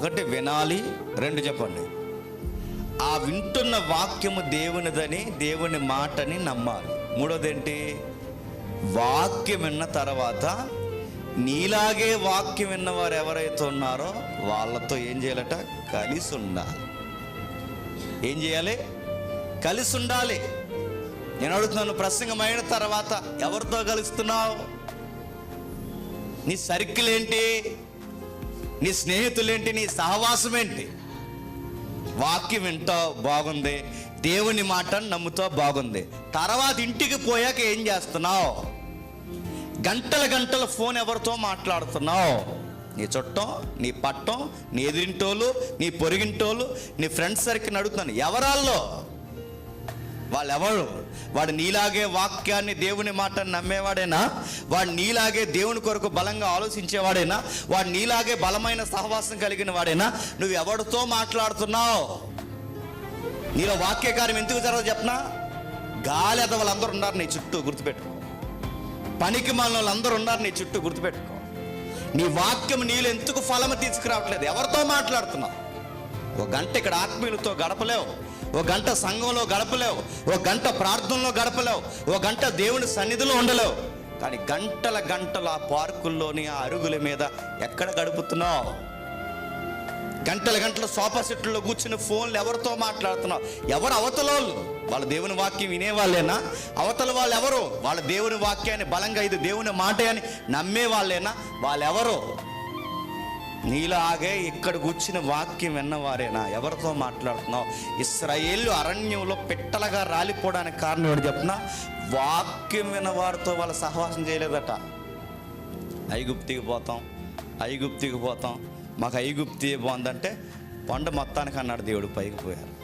ఒకటి వినాలి రెండు చెప్పండి. ఆ వింటున్న వాక్యము దేవునిదని దేవుని మాటని నమ్మాలి. మూడోది ఏంటి వాక్యం విన్న తర్వాత నీలాగే వాక్యం విన్నవారు ఎవరైతే ఉన్నారో వాళ్ళతో ఏం చేయాలట? కలిసి ఉండాలి. ఏం చేయాలి? కలిసి ఉండాలి. నేను అడుగుతున్నాను ప్రసంగం అయిన తర్వాత ఎవరితో కలుస్తున్నావు? నీ సర్కిల్ ఏంటి? నీ స్నేహితులేంటి నీ సహవాసం ఏంటి వాక్యం వింటా బాగుంది దేవుని మాట నమ్ముతో బాగుంది. తర్వాత ఇంటికి పోయాక ఏం చేస్తున్నావు? గంటల గంటల ఫోన్ ఎవరితో మాట్లాడుతున్నావు? నీ చుట్టం నీ పట్టం నీ ఎదిరింటోళ్ళు నీ పొరిగింటోళ్ళు నీ ఫ్రెండ్స్ సర్కిల్ అడుగుతున్నాను ఎవరాల్లో వాళ్ళెవరు? వాడు నీలాగే వాక్యాన్ని దేవుని మాట నమ్మేవాడేనా? వాడు నీలాగే దేవుని కొరకు బలంగా ఆలోచించేవాడేనా? వాడు నీలాగే బలమైన సహవాసం కలిగిన వాడేనా? నువ్వు ఎవరితో మాట్లాడుతున్నావు? నీలో వాక్యకార్యం ఎందుకు జరగదు చెప్పనా? గాలి అద వాళ్ళందరూ ఉన్నారు నీ చుట్టూ గుర్తుపెట్టుకో. పనికి మన వాళ్ళందరూ ఉన్నారు నీ చుట్టూ గుర్తుపెట్టుకో. నీ వాక్యం నీళ్ళు ఎందుకు ఫలము తీసుకురావట్లేదు? ఎవరితో మాట్లాడుతున్నావు? ఒక గంట ఇక్కడ ఆత్మీయులతో గడపలేవు. ఒక గంట సంఘంలో గడపలేవు. ఒక గంట ప్రార్థనలో గడపలేవు. ఒక గంట దేవుని సన్నిధిలో ఉండలేవు. కానీ గంటల గంటల ఆ పార్కుల్లోని ఆ అరుగుల మీద ఎక్కడ గడుపుతున్నావు? గంటల గంటల సోఫా సెట్లో కూర్చుని ఫోన్లు ఎవరితో మాట్లాడుతున్నావు? ఎవరు అవతలోళ్ళు? వాళ్ళ దేవుని వాక్యం వినేవాళ్ళేనా? అవతల వాళ్ళు ఎవరు? వాళ్ళ దేవుని వాక్యాన్ని బలంగా ఇది దేవుని మాట అని నమ్మే వాళ్ళేనా వాళ్ళెవరు? నీలాగే ఇక్కడ కూర్చిన వాక్యం విన్నవారేనా ఎవరితో మాట్లాడుతున్నావు? ఇస్రాయేళ్ళు అరణ్యంలో పిట్టలుగా రాలిపోవడానికి కారణం ఏడు చెప్పిన వాక్యం విన్నవారితో వాళ్ళ సహవాసం చేయలేదట. ఐగుప్తికి పోతాం ఐగుప్తికి పోతాం. మాకు ఐగుప్తి బాగుందంటే పండు మొత్తానికి అన్నాడు దేవుడు పైకి పోయారు.